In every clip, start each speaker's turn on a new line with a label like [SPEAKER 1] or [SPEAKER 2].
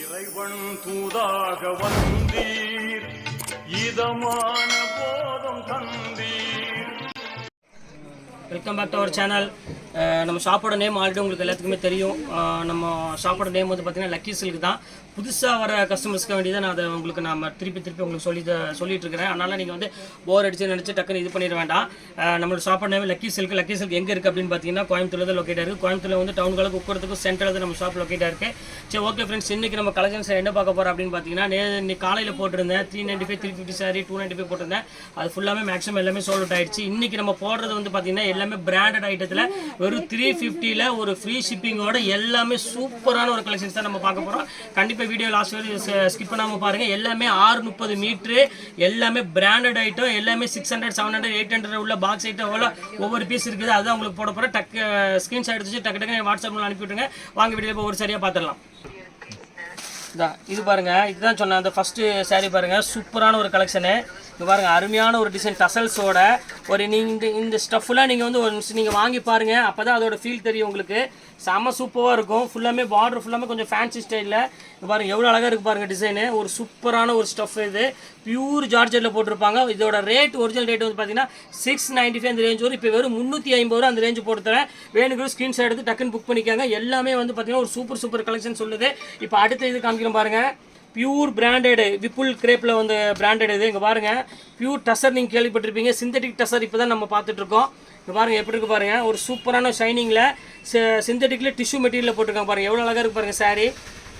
[SPEAKER 1] இறைவன் தூதாக வந்தீர். இதமான போதம் தந்தீர்.
[SPEAKER 2] Welcome back to our channel நம்ம ஷாப்போட நேம் ஆல்ரெடி உங்களுக்கு எல்லாத்துக்குமே தெரியும். நம்ம ஷாப்போட நேம் வந்து பார்த்தீங்கன்னா லக்கி சில்க் தான். புதுசாக வர கஸ்டமர்ஸ்க்கு வேண்டியதை நான் அதை உங்களுக்கு நான் திருப்பி திருப்பி உங்களுக்கு சொல்லி சொல்லிட்டு இருக்கிறேன். அதனால் நீங்கள் வந்து போர் அடிச்சு நினச்சி டக்குன்னு இது பண்ணிட வேண்டாம். நம்மளோட ஷாப்போட name Lucky Silk Lucky Silk எங்கே இருக்குது அப்படின்னு பார்த்தீங்கன்னா கோயம்புத்தூர்ல தான் லொக்கேட் இருக்குது கோயம்புத்தூர்ல வந்து டவுனுக்கு உட்கிறதுக்கும் சென்டரில் தான் நம்ம ஷாப் லொக்கேட்டாக இருக்குது சரி ஓகே ஃப்ரெண்ட்ஸ் இன்னைக்கு நம்ம கலெக்ஷன்ஸ் என்ன பார்க்க போகிறோம் அப்படின்னு பார்த்தீங்கன்னா நே இன்னைக்கு காலையில் போட்டிருந்தேன். Three ninety five three fifty sorry two ninety five போட்டிருந்தேன். அது ஃபுல்லாமே மேக்ஸிமம் எல்லாமே சோல்ட் அவுட் ஆயிடுச்சு. இன்னைக்கு நம்ம போடுறது வந்து பார்த்தீங்கன்னா எல்லாமே பிராண்டட் ஐட்டத்தில் வெறும் த்ரீ ஃபிஃப்டியில் ஒரு ஃப்ரீ ஷிப்பிங்கோட எல்லாமே சூப்பரான ஒரு கலெக்ஷன்ஸ் தான் நம்ம பார்க்க போகிறோம் கண்டிப்பாக வீடியோ லாஸ்ட் வரை ஸ்கிப் பண்ணாமல் பாருங்கள் எல்லாமே ஆறு முப்பது மீட்ரு எல்லாமே பிராண்டட் ஐட்டம் எல்லாமே six hundred seven hundred eight hundred உள்ள பாக்ஸ் ஐட்டம் எவ்வளோ ஒவ்வொரு பீஸ் இருக்குது. அதுதான் உங்களுக்கு போட போகிறேன் டக்கு ஸ்க்ரீன்ஷாட் எடுத்து டக்கு டக்கு வாட்ஸ்அப்பில் அனுப்பிவிட்டுருங்க வாங்க வீடியோ இப்போ ஒரு சரியாக பார்த்துடலாம் இதான் இது பாருங்கள் இதுதான் சொன்னேன் அந்த ஃபஸ்ட்டு சாரீ பாருங்கள் சூப்பரான ஒரு கலெக்ஷனு இங்கே பாருங்கள் அருமையான ஒரு டிசைன் டசல்ஸோட ஒரு நீங்கள் இந்த இந்த ஸ்டஃப்லாம் நீங்கள் வந்து ஒரு நிமிஷம் வாங்கி வாங்கி அப்போ தான் அதோட ஃபீல் தெரியும் உங்களுக்கு. செம்ம சூப்பராக இருக்கும். ஃபுல்லாமே பார்டர் ஃபுல்லாமே கொஞ்சம் ஃபேன்சி ஸ்டைலில் பாருங்கள் எவ்வளோ அழகாக இருக்கு பாருங்கள் டிசைனு ஒரு சூப்பரான ஒரு ஸ்டஃப் இது. பியூர் ஜார்ஜரில் போட்டிருப்பாங்க. இதோட ரேட் ஒரிஜினல் ரேட் வந்து பார்த்தீங்கன்னா சிக்ஸ் நைன்ட்டி ஃபைவ் அந்த ரேஞ்ச் வரும். இப்போ வெறும் முந்நூற்றி ஐம்பது ரூபா அந்த ரேஞ்ச் போட்டு தரேன். வேணுங்கிற ஸ்க்ரீன்ஷாட் எடுத்து டக்குன்னு புக் பண்ணிக்காங்க. எல்லாமே வந்து பார்த்தீங்கன்னா ஒரு சூப்பர் சூப்பர் கலெக்ஷன் சொல்லுது. இப்போ அடுத்த இது காமிக்கிறோம் பாருங்கள் பியூர் பிராண்டடு விப்புல் கிரேப்பில் வந்து பிராண்டட் இது. இங்கே பாருங்கள் பியூர் டசர் நீங்கள் கேள்விப்பட்டிருப்பீங்க. சிந்தட்டிக் டசர் இப்போ தான் நம்ம பார்த்துட்ருக்கோம் இங்கே பாருங்கள் எப்படி இருக்கு பாருங்கள் ஒரு சூப்பரான ஷைனிங்கில் சிந்தட்டிக்கில் டிஷ்யூ மெட்டீரியல் போட்டிருக்காங்க பாருங்கள் எவ்வளோ அழகாக இருக்கு பாருங்கள் saree.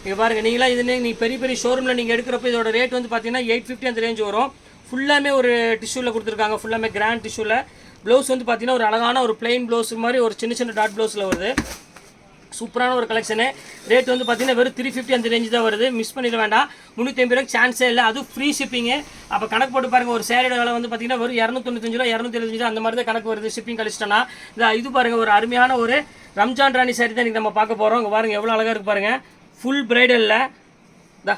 [SPEAKER 2] இங்கே பாருங்கள் நீங்களாம் இது நீங்கள் பெரிய பெரிய ஷோரூமில் நீங்கள் எடுக்கிறப்ப இதோட ரேட் வந்து பார்த்தீங்கன்னா எயிட் ஃபிஃப்டி அந்த ரேஞ்ச் வரும். ஃபுல்லாமே ஒரு டிஷ்யூவில் கொடுத்துருக்காங்க. ஃபுல்லாமே கிராண்ட் டிஷ்யூவில் ப்ளவுஸ் வந்து பார்த்தீங்கன்னா ஒரு அழகான ஒரு பிளெயின் ப்ளவுஸ் மாதிரி ஒரு சின்ன சின்ன டாட் ப்ளவுஸில் வருது. சூப்பரான ஒரு கலெக்ஷனு ரேட் வந்து பார்த்தீங்கன்னா வெறும் த்ரீ ஃபிஃப்டி அந்த ரேஞ்சு தான் வருது. மிஸ் பண்ணிட வேண்டாம். முந்நூற்றி ஐம்பது ரூபாய்க்கு சான்ஸே இல்லை. அதுவும் ஃப்ரீ ஷிப்பிங்கு அப்போ கணக்கு போட்டு பாருங்கள் ஒரு சேரீட விலை வந்து பார்த்தீங்கன்னா வெறும் இரநூத்தொண்ணூத்தஞ்சு ரூபா இரநூத்தி எழுபத்தஞ்சு ரூபா அந்த மாதிரி தான் கணக்கு வருது ஷிப்பிங் கழிச்சிட்டோன்னா இந்த இது பாருங்கள் ஒரு அருமையான ஒரு ரம்ஜான் ராணி சாரி தான் இன்றைக்கி நம்ம பார்க்க போகிறோம் இங்கே பாருங்கள் எவ்வளோ அழகாக இருக்கு பாருங்கள் ஃபுல் பிரைடலில் தா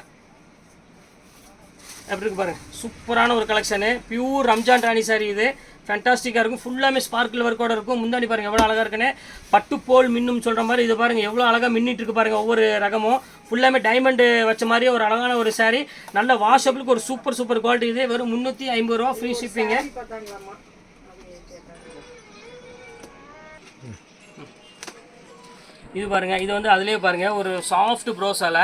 [SPEAKER 2] எப்படி இருக்கு பாருங்கள் சூப்பரான ஒரு கலெக்ஷனு பியூர் ரம்ஜான் ராணி சாரி இது. ஃபேண்டாஸ்டிக்காக இருக்கும். ஃபுல்லாமே ஸ்பார்க்கிள் ஒர்க்கோட இருக்கும். முந்தாடி பாருங்க எவ்வளோ அழகாக இருக்குன்னு. பட்டு போல் மின்னும் சொல்கிற மாதிரி இது பாருங்க எவ்வளோ அழகாக மின்னிட்டு இருக்கு பாருங்க ஒவ்வொரு ரகமும். ஃபுல்லாமே டைமண்டு வச்ச மாதிரி ஒரு அழகான ஒரு saree. நல்ல வாஷபிளுக்கு ஒரு சூப்பர் சூப்பர் குவாலிட்டி இது. வெறும் முந்நூற்றி ஐம்பது ரூபா ஃப்ரீ ஷிப்பிங்கு இது பாருங்க இது வந்து அதுலயே பாருங்க ஒரு சாஃப்ட் ப்ரோஸால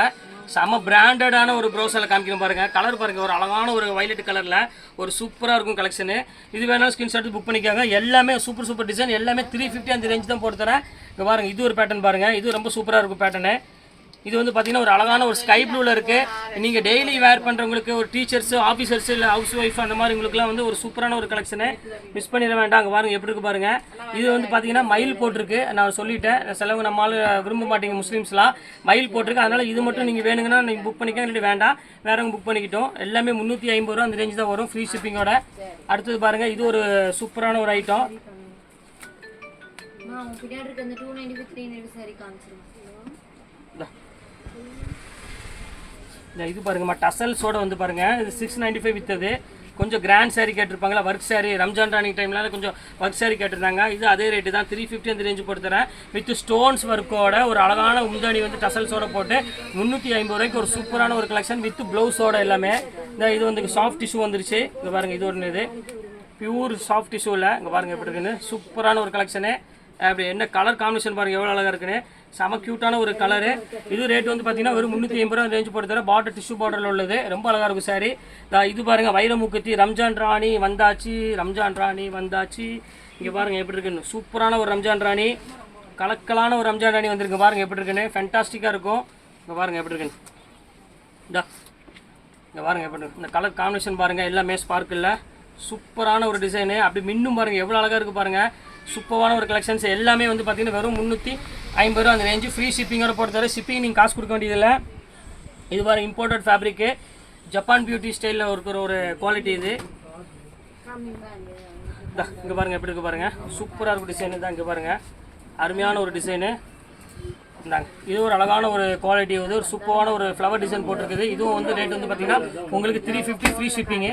[SPEAKER 2] செம பிராண்டடான ஒரு ப்ரௌசரில் காமிக்கணும் பாருங்கள் கலர் பாருங்கள் ஒரு அழகான ஒரு வைலட் கலரில் ஒரு சூப்பராக இருக்கும் கலெக்ஷனு இது வேணாலும் ஸ்கிரீன்ஷாட் புக் பண்ணிக்காங்க. எல்லாமே சூப்பர் சூப்பர் டிசைன் எல்லாமே த்ரீ ஃபிஃப்டி அந்த ரேஞ்ச் தான் போட்டு தரேன். இங்கே பாருங்கள் இது ஒரு பேட்டர்ன் பாருங்கள் இது ரொம்ப சூப்பராக இருக்கும் பேட்டர்னு இது வந்து பார்த்தீங்கன்னா ஒரு அழகான ஒரு ஸ்கை ப்ளூவில் இருக்குது நீங்கள் டெய்லி வேர் பண்ணுறவங்களுக்கு ஒரு டீச்சர்ஸ் ஆஃபீஸர்ஸ் இல்லை ஹவுஸ் ஒய்ஃப் அந்த மாதிரி உங்களுக்குலாம் வந்து ஒரு சூப்பரான ஒரு கலெக்ஷனு மிஸ் பண்ணிட வேண்டாம். அங்கே பாருங்கள் எப்படி இருக்கு பாருங்கள் இது வந்து பார்த்தீங்கன்னா மயில் போட்டிருக்கு. நான் சொல்லிட்டேன். செலவு நம்மளால் விரும்ப மாட்டீங்க முஸ்லீம்ஸ்லாம் மயில் போட்டிருக்கு. அதனால் இது மட்டும் நீங்கள் வேணுங்கன்னா நீங்கள் புக் பண்ணிக்க இல்லாட்டி வேண்டாம். வேறவங்க புக் பண்ணிக்கிட்டோம். எல்லாமே முந்நூற்றி ஐம்பது ரூபா அந்த ரேஞ்ச் தான் வரும். ஃப்ரீ ஷிப்பிங்கோட அடுத்தது பாருங்கள் இது ஒரு சூப்பரான ஒரு ஐட்டம்
[SPEAKER 3] பின்னாடி இருக்க அந்த 295, 395 saree காமிச்சிருமா?
[SPEAKER 2] இந்த இது பாருங்கம்மா டசல்ஸோட வந்து பாருங்கள் இது சிக்ஸ் நைன்டி ஃபைவ் வித்தது. கொஞ்சம் கிராண்ட் saree கேட்டிருப்பாங்களா ஒர்க் saree. ரம்ஜான் ராணி டைம்ல கொஞ்சம் ஒர்க் saree கேட்டிருந்தாங்க. இது அதே ரேட்டு தான். த்ரீ ஃபிஃப்டி அந்த ரேஞ்சு போட்டுத்தரேன் வித் ஸ்டோன்ஸ் ஒர்க்கோட ஒரு அழகான முந்தாணி வந்து டசல்ஸோட போட்டு முந்நூற்றி ஐம்பது ரூபாய்க்கு ஒரு சூப்பரான ஒரு கலெக்ஷன் வித் ப்ளவுஸோட எல்லாமே. இந்த இது வந்து சாஃப்ட் டிஷ்யூ வந்துருச்சு. இங்கே பாருங்கள் இது ஒன்று இது. பியூர் சாஃப்ட் டிஷ்யூவில் இங்கே பாருங்கள் எப்படி இருக்குன்னு. சூப்பரான ஒரு கலெக்ஷனு அப்படி என்ன கலர் காம்பினேஷன் பாருங்கள் எவ்வளோ அழகாக இருக்குன்னு. செம க்யூட்டான ஒரு கலரு இது ரேட் வந்து பார்த்தீங்கன்னா வெறும் முந்நூற்றி ஐம்பது ரூபா ரேஞ்ச் போட்டு தர பார்டர் டிஷ்யூ பார்டரில் உள்ளது. ரொம்ப அழகாக இருக்கும் சாரி இது பாருங்க வைரமுக்குத்தி ரம்ஜான் ராணி வந்தாச்சு ரம்ஜான் ராணி வந்தாச்சு. இங்கே பாருங்க எப்படி இருக்குன்னு. சூப்பரான ஒரு ரம்ஜான் ராணி. கலக்கலான ஒரு ரம்ஜான் ராணி வந்திருக்கு. பாருங்கள் எப்படி இருக்குன்னு. ஃபென்டாஸ்டிக்காக இருக்கும். இங்கே பாருங்கள் எப்படி இருக்குன்னு. இதா இங்கே பாருங்கள் எப்படி இருக்கு. இந்த கலர் காம்பினேஷன் பாருங்கள் எல்லாமே ஸ்பார்க்கில் சூப்பரான ஒரு டிசைனு அப்படி மின்னும் பாருங்கள் எவ்வளோ அழகாக இருக்குது பாருங்கள் சூப்பரான ஒரு கலெக்ஷன்ஸ் எல்லாமே வந்து பார்த்தீங்கன்னா வெறும் முந்நூற்றி ஐம்பது ரூபா அந்த ரேஞ்சு ஃப்ரீ ஷிப்பிங்கோட பொறுத்தவரை ஷிப்பிங் நீங்கள் காசு கொடுக்க வேண்டியதில்லை. இது பாருங்க இம்போர்ட்டட் ஃபேப்ரிக்கு ஜப்பான் பியூட்டி ஸ்டைலில் இருக்கிற ஒரு குவாலிட்டி இது. இங்கே பாருங்கள் எப்படி இருக்கு பாருங்க. சூப்பராக இருக்கும் டிசைனு தான் இங்கே பாருங்கள் அருமையான ஒரு டிசைனு இந்தாங்க இது ஒரு அழகான ஒரு குவாலிட்டி வந்து ஒரு சூப்பரான ஒரு ஃப்ளவர் டிசைன் போட்டிருக்குது. இதுவும் வந்து ரேட் வந்து பார்த்தீங்கன்னா உங்களுக்கு த்ரீ ஃபிஃப்டி ஃப்ரீ ஷிப்பிங்கு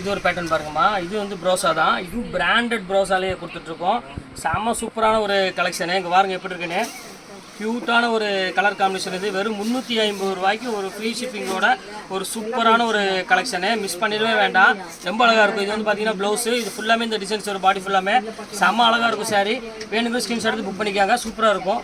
[SPEAKER 2] இது ஒரு பேட்டர்ன் பாருங்கம்மா. இது வந்து ப்ரோசா தான். இது பிராண்டட் ப்ரோஸாலேயே கொடுத்துட்ருக்கோம். செம்ம சூப்பரான ஒரு கலெக்ஷனு இங்கே பாருங்க எப்படி இருக்குன்னு. க்யூட்டான ஒரு கலர் காம்பினேஷன் இது. வெறும் முந்நூற்றி ஐம்பது ரூபாய்க்கு ஒரு ஃப்ரீ ஷிப்பிங்கோட ஒரு சூப்பரான ஒரு கலெக்ஷனு மிஸ் பண்ணிடவே வேண்டாம். ரொம்ப அழகாக இருக்கும். இது வந்து பார்த்தீங்கன்னா ப்ளவுஸு இது ஃபுல்லாமே இந்த டிசைன்ஸ் ஒரு பாடி ஃபுல்லாமே செம்ம அழகாக இருக்கும் சாரி வேணுங்கிற ஸ்கிரீன்ஷாட் எடுத்து புக் பண்ணிக்காங்க. சூப்பராக இருக்கும்.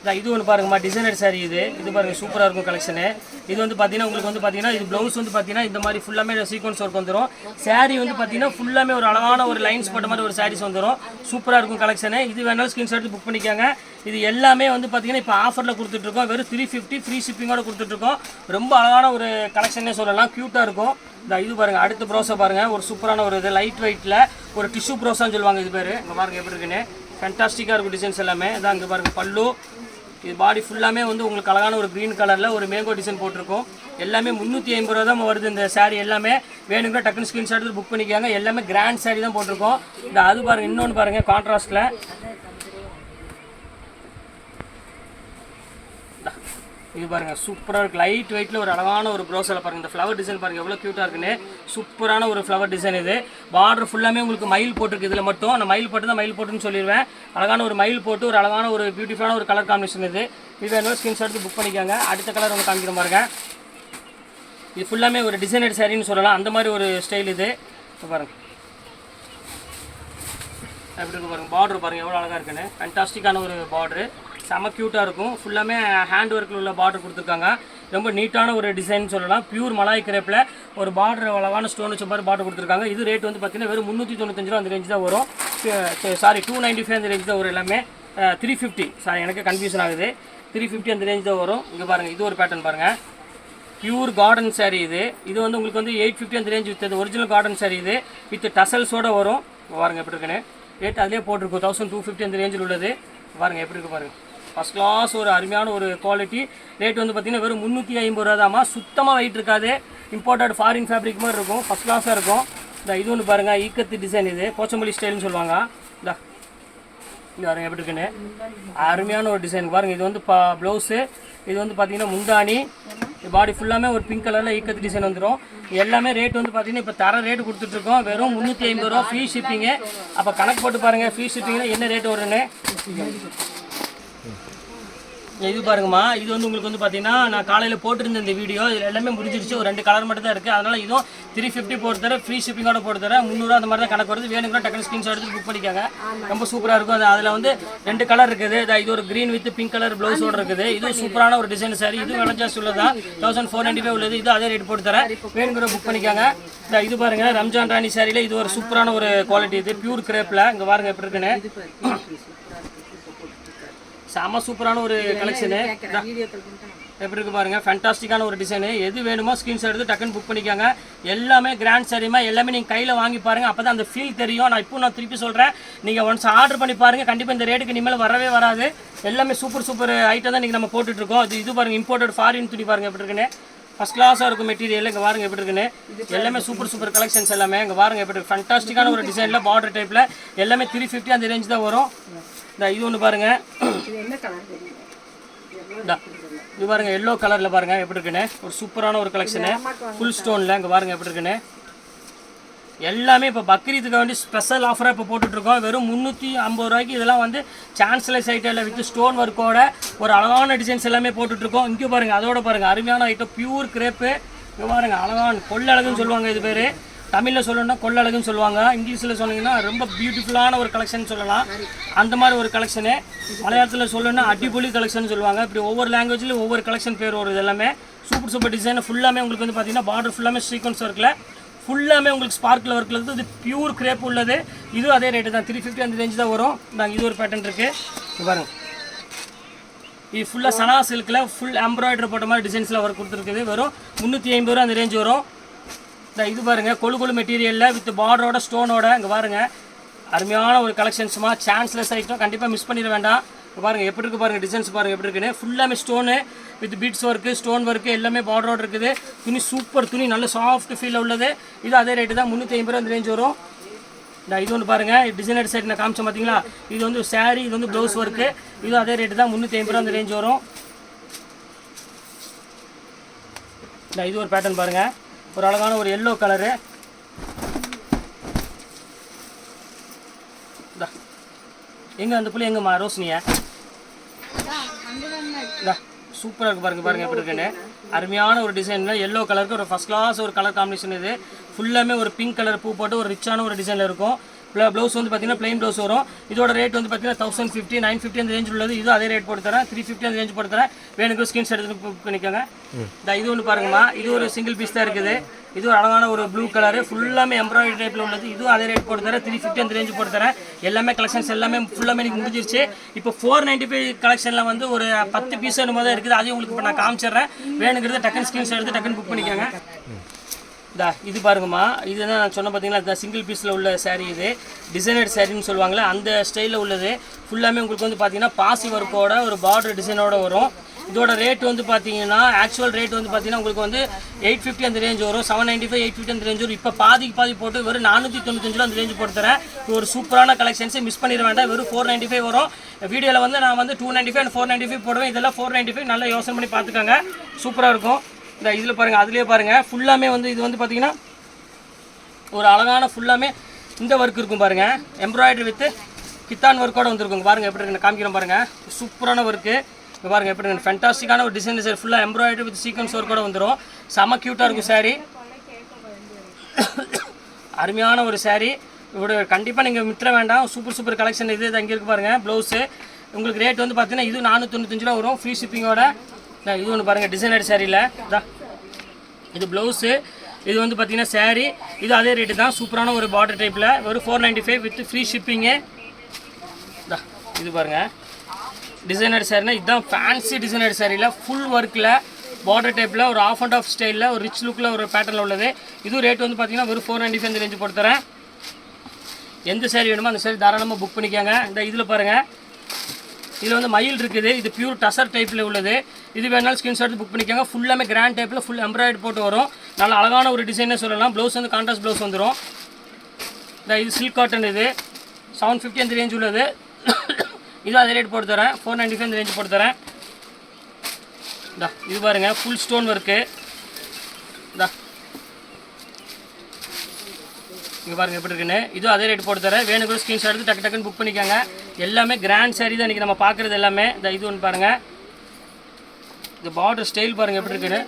[SPEAKER 2] இதான் இது ஒன்று பாருங்கம்மா டிசைனர் சாரீ இது. இது பாருங்கள் சூப்பராக இருக்கும் கலெக்ஷனு இது வந்து பார்த்தீங்கன்னா உங்களுக்கு வந்து பார்த்தீங்கன்னா இது ப்ளவுஸ் வந்து பார்த்தீங்கன்னா இந்த மாதிரி ஃபுல்லாமே சீக்வன்ஸ் ஒர்க் வந்துடும் சாரீ வந்து பார்த்தீங்கன்னா ஃபுல்லாமே ஒரு அழகான ஒரு லைன்ஸ் போட்ட மாதிரி ஒரு சாரீஸ் வந்துடும் சூப்பராக இருக்கும் கலெக்ஷனு இது வேணாலும் ஸ்கிரீன்ஷாட் புக் பண்ணிக்காங்க. இது எல்லாமே வந்து பார்த்தீங்கன்னா இப்போ ஆஃபரில் கொடுத்துட்ருக்கோம் வெறும் த்ரீ ஃபிஃப்டி ஃப்ரீ ஷிப்பிங்கோட கொடுத்துட்ருக்கோம் ரொம்ப அழகான ஒரு கலெக்ஷனே சொல்லலாம். க்யூட்டாக இருக்கும். இந்த இது பாருங்க அடுத்த ப்ரோஸை பாருங்கள் ஒரு சூப்பரான ஒரு இது லைட் வெயிட்டில் ஒரு டிஷ்யூ ப்ரோஸான்னு சொல்லுவாங்க இது பேர். இங்கே பாருங்க எப்படி இருக்குன்னு. ஃபென்டாஸ்டிக்காக இருக்கும் டிசைன்ஸ் எல்லாமே. இதான் இங்கே பாருங்க பல்லு. இது பாடி ஃபுல்லாமே வந்து உங்களுக்கு அழகான ஒரு க்ரீன் கலரில் ஒரு மேங்கோ டிசைன் போட்டிருக்கோம். எல்லாமே முந்நூற்றி ஐம்பது ரூபா தான் வருது இந்த சாரீ எல்லாமே. வேணுங்கிற டக்குனு ஸ்க்ரீன்ஷாட் புக் பண்ணிக்காங்க. எல்லாமே கிராண்ட் சாரீ தான் போட்டிருக்கோம். இந்த அது பாருங்கள் இன்னொன்று பாருங்கள் கான்ட்ராஸ்ட்டில் இது பாருங்க சூப்பராக இருக்குது லைட் வெயிட்டில் ஒரு அழகான ஒரு ப்ரோஸில் பாருங்கள் இந்த ஃப்ளவர் டிசைன் பாருங்க எவ்வளோ க்யூட்டாக இருக்குன்னு. சூப்பரான ஒரு ஃப்ளவர் டிசைன் இது. பார்டர் ஃபுல்லாமே உங்களுக்கு மயில் போட்டிருக்கு இதில் மட்டும். நான் மயில் போட்டு தான் மயில் போட்டுன்னு சொல்லிடுவேன். அழகான ஒரு மயில் போட்டு ஒரு அழகான ஒரு பியூட்டிஃபுல்லான ஒரு கலர் காம்பினேஷன் இது. இது வேணும் ஸ்கிரீன்ஷாட் எடுத்து புக் பண்ணிக்கோங்க. அடுத்த கலர் ஒன்று காமிக்கிற பாருங்க. இது ஃபுல்லாமே ஒரு டிசைனர் சாரின்னு சொல்லலாம். அந்த மாதிரி ஒரு ஸ்டைல் இது. இப்போ எப்படி இருக்கு பாருங்கள் பார்டர் பாருங்கள் எவ்வளோ அழகாக இருக்குன்னு. ஃபேன்டாஸ்டிக்கான ஒரு பார்டரு செம க்யூட்டாக இருக்கும். ஃபுல்லாமே ஹேண்ட் ஒர்க்கில் உள்ள பார்டர் கொடுத்துருக்காங்க. ரொம்ப நீட்டான ஒரு டிசைன் சொல்லலாம். பியூர் மலாய் கிரேப்பில் ஒரு பார்டர் அளவான ஸ்டோன் வச்ச மாதிரி பார்டர் கொடுத்துருக்காங்க. இது ரேட் வந்து பார்த்தீங்கன்னா வெறும் முந்நூற்றி தொண்ணூத்தஞ்சு ரூபா அந்த ரேஞ்ச் தான் வரும். சாரி டூ நைன்ட்டி ஃபைவ் அந்த ரேஞ்ச் தான் வரும் எல்லாமே. த்ரீ ஃபிஃப்டி சாரி எனக்கு கன்ஃபியூஷன் ஆகுது. த்ரீ ஃபிஃப்டி அந்த ரேஞ்ச் தான் வரும். இங்கே பாருங்கள் இது ஒரு பேட்டர்ன் பாருங்கள் பியூர் கார்டன் சாரீ இது. இது வந்து உங்களுக்கு வந்து எயிட் ஃபிஃப்டி அந்த ரேஞ்ச் வித்தது ஒரிஜினல் கார்டன் சாரீ இது. வித் டசல்ஸோட வரும். பாருங்க எப்படி இருக்குன்னு. ரேட் அதிலே போட்டிருக்கும். தௌசண்ட் டூ ஃபிஃப்டி அந்த ரேஞ்சில் உள்ளது. பாருங்கள் எப்படி இருக்கு பாருங்கள் ஃபஸ்ட் கிளாஸ் ஒரு அருமையான ஒரு குவாலிட்டி ரேட் வந்து பார்த்தீங்கன்னா வெறும் முந்நூற்றி ஐம்பது ரூபா தாம்மா. சுத்தமாக வெயிட் இருக்காது. இம்போர்ட்டட் ஃபாரின் ஃபேப்ரிக் மாதிரி இருக்கும். ஃபஸ்ட் கிளாஸாக இருக்கும். இந்த இது ஒன்று பாருங்கள் ஈக்கத்து டிசைன் இது. போச்சம்பள்ளி ஸ்டைல்னு சொல்லுவாங்க. இந்த. பாருங்கள் எப்படி இருக்குன்னு. அருமையான ஒரு டிசைன் பாருங்கள் இது வந்து பா ப்ளவுஸு இது வந்து பார்த்தீங்கன்னா முந்தானி பாடி ஃபுல்லாமே ஒரு பிங்க் கலரில் ஈக்கத்து டிசைன் வந்துடும் எல்லாமே ரேட் வந்து பார்த்தீங்கன்னா இப்போ தர ரேட் கொடுத்துட்ருக்கோம் வெறும் முந்நூற்றி ஐம்பது ரூபா ஃப்ரீ ஷிப்பிங்கு அப்போ கணக்கு போட்டு பாருங்கள் ஃப்ரீ ஷிப்பிங்கில் என்ன ரேட் வரும்னு. இது பாருங்கம்மா இது வந்து உங்களுக்கு வந்து பார்த்தீங்கன்னா நான் காலையில் போட்டிருந்த இந்த வீடியோ இது எல்லாமே முடிஞ்சிருச்சு. ஒரு ரெண்டு கலர் மட்டும் தான் இருக்குது அதனால் இதுவும் த்ரீ ஃபிஃப்டி போட்டு தர ஃப்ரீ ஷிப்பிங்கோட போட்டு தர முந்நூறுவா அந்த மாதிரி தான் கணக்கு வருது. வேணுங்கிற டக்குனு ஸ்க்ரீன்ஷாட் எடுத்து புக் பண்ணிக்காங்க. ரொம்ப சூப்பராக இருக்கும். அது அதில் வந்து ரெண்டு கலர் இருக்குது. இதா ஒரு க்ரீன் வித் பிங்க் கலர் ப்ளவுஸோட இருக்குது. இது சூப்பரான ஒரு டிசைன் சாரி இது விலை ஜாஸ்தி உள்ளதா தௌசண்ட் ஃபோர் நைன்டி ஃபைவ் உள்ளது. இது அதே ரேட் போட்டு தரேன். வேணுங்கிற புக் பண்ணிக்காங்க. இதா இது பாருங்க. ரம்ஜான் ராணி சாரியில் இது ஒரு சூப்பரான ஒரு குவாலிட்டி இது பியூர் கிரேப்பில் இங்கே பாருங்க எப்படி இருக்குன்னு. செம சூப்பரான ஒரு கலெக்ஷனு எப்படி இருக்கு பாருங்க ஃபேண்டாஸ்டிக்கான ஒரு டிசைனு எது வேணுமோ ஸ்க்ரீன்ஷாட் எடுத்து டக்குன்னு புக் பண்ணிக்காங்க. எல்லாமே கிராண்ட் சரிமா எல்லாமே நீங்கள் கையில் வாங்கி பாருங்க. அப்போ தான் அந்த ஃபீல் தெரியும். நான் இப்போ நான் திருப்பி சொல்கிறேன் நீங்கள் ஒன்ஸ் ஆர்டர் பண்ணி பாருங்க. கண்டிப்பாக இந்த ரேட்டுக்கு இனிமேல் வரவே வராது. எல்லாமே சூப்பர் சூப்பர் ஐட்டம் தான் நீங்கள் நம்ம போட்டுட்டு இருக்கோம். இது இது பாருங்க இம்போர்ட்டட் ஃபாரின் துணி பாருங்க எப்படி இருக்குன்னு. ஃபஸ்ட் கிளாஸாக இருக்கும் மெட்டீரியல் இங்கே பாருங்க எப்படி இருக்குன்னு. எல்லாமே சூப்பர் சூப்பர் கலெக்ஷன்ஸ் எல்லாமே. இங்கே பாருங்க எப்படி இருக்கு. ஃபண்டாஸ்டிக்கான ஒரு டிசைனில் பார்டர் டைப்பில் எல்லாமே த்ரீ ஃபிஃப்டி அந்த ரேஞ்ச் தான் வரும். இந்த இது ஒன்று பாருங்க. இது பாருங்க எல்லோ கலர்ல பாருங்க எப்படி இருக்குன்னு. ஒரு சூப்பரான ஒரு கலெக்ஷனு ஃபுல் ஸ்டோன்ல இங்க பாருங்க எப்படி இருக்குன்னு. எல்லாமே இப்போ பக்ரீத்துக்கு வேண்டி ஸ்பெஷல் ஆஃபராக இப்போ போட்டுட்ருக்கோம். வெறும் முந்நூற்றி ஐம்பது ரூபாய்க்கு இதெல்லாம் வந்து சான்ஸ்லெஸ் ஐட்டமில் வித் ஸ்டோன் ஒர்க்கோட ஒரு அழகான டிசைன்ஸ் எல்லாமே போட்டுட்ருக்கோம். இங்கே பாருங்கள் அதோட பாருங்கள் அருமையான ஐட்டம் பியூர் கிரேப்பு இங்கே பாருங்கள் அழகான கொள்ளழகுன்னு சொல்லுவாங்க இது பேர். தமிழில் சொல்லணும்னா கொள்ளழகுன்னு சொல்லுவாங்க. இங்கிலீஷில் சொன்னீங்கன்னா ரொம்ப பியூட்டிஃபுல்லான ஒரு கலெக்ஷன் சொல்லலாம். அந்த மாதிரி ஒரு கலெக்ஷனு மலையாளத்தில் சொல்லணும்னா அடிப்பொலி கலெக்ஷன் சொல்லுவாங்க. இப்படி ஒவ்வொரு லாங்குவேஜ்லையும் ஒவ்வொரு கலெக்ஷன் பேர் வரும் இது எல்லாமே சூப்பர் சூப்பர் டிசைன் ஃபுல்லாமே உங்களுக்கு வந்து பார்த்தீங்கன்னா பார்டர் ஃபுல்லாமே சீக்வன்ஸ் ஒர்க்கில் ஃபுல்லாமே உங்களுக்கு ஸ்பார்க்கில் ஒர்க்கில் இருக்குது இது பியூர் கிரேப் உள்ளது. இது அதே ரேட்டு தான். த்ரீ ஃபிஃப்டி அந்த ரேஞ்ச் தான் வரும். நாங்கள் இது ஒரு பேட்டர்ன் இருக்குது பாருங்க. இது ஃபுல்லாக சனா சில்கில் ஃபுல் எம்ப்ராய்டரி போட்ட மாதிரி டிசைன்ஸில் ஒர்க் கொடுத்துருக்குது. வெறும் முந்நூற்றி ஐம்பது ரூபா அந்த ரேஞ்ச் வரும். இந்த இது பாருங்க. கொழு கொழு மெட்டீரியலில் வித் பார்டரோட ஸ்டோனோட இங்கே பாருங்க. அருமையான ஒரு கலெக்ஷன்ஸுமா சான்ஸ்லெஸ் ஐட்டம் கண்டிப்பாக மிஸ் பண்ணிட வேண்டாம். பாருங்கள் பாருங்க எப்படி இருக்கு பாருங்கள் டிசைன்ஸ் பாருங்கள் எப்படி இருக்குன்னு. ஃபுல்லாமே stone with beads work stone work எல்லாமே பார்டரோடு இருக்குது. துணி சூப்பர் துணி நல்ல சாஃப்ட் ஃபீல் உள்ளது. இது அதே ரேட்டு தான் முந்நூற்றி ஐம்பது ரூபா அந்த ரேஞ்ச் வரும். இந்த இது ஒன்று பாருங்கள் டிசைனர் சைட் நான் காமிச்சேன் பார்த்தீங்களா இது வந்து சாரீ இது வந்து ப்ளவுஸ் ஒர்க்கு இது அதே ரேட்டு தான் முந்நூற்றி ஐம்பது ரூபா அந்த ரேஞ்ச் வரும். இந்த இது ஒரு பேட்டர்ன் பாருங்கள் ஒரு அழகான ஒரு எல்லோ கலரு எங்கே அந்த புள்ளி எங்கம்மா? ரோஷினியா? சூப்பராக இருக்கு பாருங்க பாருங்க எப்படி இருக்குன்னு. அருமையான ஒரு டிசைன் எல்லோ கலருக்கு ஒரு ஃபர்ஸ்ட் கிளாஸ் ஒரு கலர் காம்பினேஷன் இது. ஃபுல்லாமே ஒரு பிங்க் கலர் பூ போட்டு ஒரு ரிச்சான ஒரு டிசைனில் இருக்கும். ப்ளவுஸ் வந்து பார்த்தீங்கன்னா plain ப்ளவுஸ் வரும். இதோட ரேட் வந்து பார்த்தீங்கன்னா தௌசண்ட் ஃபிஃப்டி நைன் ஃபிஃப்டி அந்த ரேஞ்ச் உள்ளது. இது அதே ரேட் போட்டு தரேன். த்ரீ ஃபிஃப்டி அந்த ரேஞ்ச் போட்டு தரேன். வேணுக்கு ஸ்கிரீன்ஸ் எடுத்து புக் பண்ணிக்கோங்க. இந்த இது ஒன்று பாருங்கம்மா. இது ஒரு சிங்கிள் பீஸ் தான் இருக்குது. இது ஒரு அழகான ஒரு ப்ளூ கலர் ஃபுல்லாமே எம்ப்ராய்டரி டைப்பில் உள்ளது. இதுவும் அதே ரேட் போட்டு தரேன். த்ரீ ஃபிஃப்டி அந்த ரேஞ்ச் போட்டு தரேன். எல்லாமே கலெக்ஷன்ஸ் எல்லாமே ஃபுல்லாமே எனக்கு முடிஞ்சிருச்சு. இப்போ ஃபோர் நைன்ட்டி ஃபைவ் கலெக்ஷனில் வந்து ஒரு பத்து பீஸ் என்னமோ தான் இருக்குது. அதையும் உங்களுக்கு இப்போ நான் காமிச்சிடுறேன். வேணுங்கிறது டக்குன்னு ஸ்கிரீன்ஸ் எடுத்து டக்குன்னு புக் பண்ணிக்கோங்க. இதா இது பாருங்கம்மா. இதுதான் நான் சொன்ன பார்த்தீங்களா இந்த சிங்கிள் பீஸில் உள்ள சாரீ இது. டிசைனர் சாரின்னு சொல்லுவாங்களே அந்த ஸ்டைலில் உள்ளது. ஃபுல்லாமே உங்களுக்கு வந்து பார்த்தீங்கன்னா பாசி ஒர்க்கோட ஒரு பார்டர் டிசைனோட வரும். இதோட ரேட் வந்து பார்த்தீங்கன்னா ஆக்சுவல் ரேட் வந்து பார்த்தீங்கன்னா உங்களுக்கு வந்து எயிட் ஃபிஃப்டி அந்த ரேஞ்ச் வரும். Seven ninety five eight fifty அந்த ரேஞ்ச் வரும். இப்போ பாதிக்கு பாதி போட்டு வெறும் நானூற்றி தொண்ணூத்தஞ்சில் அந்த ரேஞ்ச் போட்டு தரேன் இது ஒரு சூப்பரான கலெக்ஷன்ஸை மிஸ் பண்ணிட வேண்டாம். வெறும் ஃபோர் நைன்ட்டி ஃபைவ் வரும். வீடியோவில் வந்து நான் வந்து two ninety five and four ninety five போடுவேன். இதெல்லாம் ஃபோர் நைன்டி ஃபைவ் நல்லா யோசனை பண்ணி பார்த்துக்கோங்க சூப்பராக இருக்கும். இந்த இதில் பாருங்கள் அதுலேயே பாருங்கள் ஃபுல்லாமே வந்து இது வந்து பார்த்தீங்கன்னா ஒரு அழகான ஃபுல்லாமே இந்த ஒர்க் இருக்கும் பாருங்கள் எம்ப்ராய்டரி வித்து கித்தான் ஒர்க்கோட வந்துருக்கும் பாருங்கள் எப்படி இருக்குன்னு காமிக்கிறோம் பாருங்கள் சூப்பரான ஒர்க்கு இப்போ பாருங்கள் எப்படி ஃபென்டாஸ்டிக்கான ஒரு டிசைன் சார் ஃபுல்லாக எம்ப்ராய்டரி வித் சீக்வன்ஸ் ஒர்க்கோட வந்துடும் செம க்யூட்டாக இருக்கும் சாரீ அருமையான ஒரு சாரீ இவ்வளோ கண்டிப்பாக நீங்கள் மித்திர வேண்டாம். சூப்பர் சூப்பர் கலெக்ஷன் இது அங்கே இருக்கு பாருங்கள் ப்ளவுஸு உங்களுக்கு ரேட் வந்து பார்த்தீங்கன்னா இது நானூற்றி ரூபா வரும். ஃப்ரீ ஷிப்பிங்கோட இது ஒன்று பாருங்கள் டிசைனர் சேரீல இதான் இது. ப்ளவுஸு இது வந்து பார்த்தீங்கன்னா saree. இது அதே ரேட்டு தான். சூப்பரான ஒரு பார்டர் டைப்பில் ஒரு four ninety five with free shipping இது பாருங்கள் டிசைனர் சாரினா இதுதான் ஃபேன்சி டிசைனர் சாரியில் ஃபுல் ஒர்க்கில் பார்டர் டைப்பில் ஒரு ஆஃப் அண்ட் ஆஃப் ஸ்டைலில் ஒரு ரிச் லுக்கில் ஒரு பேட்டர்னில் உள்ளது. இதுவும் ரேட் வந்து பார்த்தீங்கன்னா ஒரு ஃபோர் நைன்ட்டி ஃபைவ் ரேஞ்சு போட்டு எந்த சேரீ வேணுமோ அந்த சேரீ தாராளமாக புக் பண்ணிக்கோங்க. இந்த இதில் பாருங்கள் இதில் வந்து மயில் இருக்குது. இது பியூர் டசர் டைப்பில் உள்ளது. இது வேணாலும் ஸ்கிரீன்ஷாட் புக் பண்ணிக்கோங்க. ஃபுல்லாமே கிராண்ட் டைப்பில் ஃபுல் எம்ப்ராய்டரி போட்டு வரும். நல்ல அழகான ஒரு டிசைனே சொல்லலாம். ப்ளவுஸ் வந்து கான்ட்ராஸ்ட் ப்ளவுஸ் வந்துடும் இந்த இது சில்க் காட்டன் இது. செவன் ஃபிஃப்டி அந்த ரேஞ்ச் உள்ளது. இது அதே ரேட் போட்டு தரேன். ஃபோர் நைன்ட்டி ஃபைவ் ரேஞ்ச் போட்டு தரேன். இந்தா இது பாருங்கள் ஃபுல் ஸ்டோன் ஒர்க்கு இந்தா. இங்கே பாருங்க எப்படி இருக்குன்னு. இது அதே ரேட் போட்டு தரேன். வேணும் கூட ஸ்க்ரீன்ஷாட் எடுத்து டக்கு டக்குன்னு புக் பண்ணிக்கோங்க. எல்லாமே கிராண்ட் saree தான் இன்றைக்கி நம்ம பார்க்குறது எல்லாமே. இந்த இது ஒன்று பாருங்கள் இந்த பார்டர் ஸ்டைல் பாருங்கள் எப்படி இருக்குன்னு.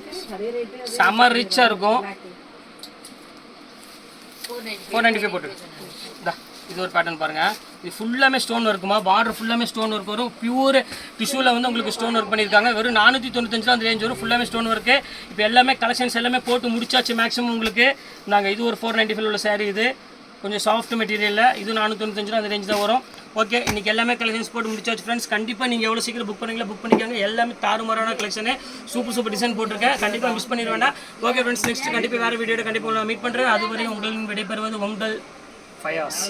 [SPEAKER 2] செம ரிச்சாக இருக்கும். ஃபோர் நைன்ட்டி ஃபைவ் போட்டு இந்தா. இது ஒரு பேட்டர்ன் பாருங்கள் இது ஃபுல்லாமே ஸ்டோன் ஒர்க்குமா பார்டர் ஃபுல்லாமே ஸ்டோன் ஒர்க் வரும் பியூர் டிஷ்யூவில் வந்து உங்களுக்கு ஸ்டோன் ஒர்க் பண்ணியிருக்காங்க. வெறும் நானூற்றி தொண்ணூத்தஞ்சு அந்த ரேஞ்ச் வரும் ஃபுல்லாமே ஸ்டோன் ஒர்க்கு இப்போ எல்லாமே கலெக்ஷன்ஸ் எல்லாமே போட்டு முடிச்சாச்சு மேக்ஸிமம் உங்களுக்கு. நாங்கள் இது ஒரு ஃபோர் நைன்ட்டி ஃபைவ் உள்ள saree இது. கொஞ்சம் சாஃப்ட் மெட்டீரியலில் இது நானூற்றி அந்த ரேஞ்ச் தான் வரும். ஓகே இன்றைக்கி எல்லாமே கலெக்ஷன்ஸ் போட்டு முடிச்சாச்சு ஃப்ரெண்ட்ஸ் கண்டிப்பாக நீங்கள் எவ்வளோ சீக்கிரம் புக் பண்ணீங்களா புக் பண்ணிக்காங்க. எல்லாமே தாறுமாறான கலெக்ஷனு சூப்பர் சூப்பர் டிசைன் போட்டிருக்கேன். கண்டிப்பாக மிஸ் பண்ணிட வேண்டாம் ஓகே ஃப்ரெண்ட்ஸ் நெக்ஸ்ட் கண்டிப்பாக வேறு வீடியோட கண்டிப்பாக மீட் பண்ணுறேன் அதுவரை உங்களின் விடைபெறுவது உங்கள் ஃபயாஸ்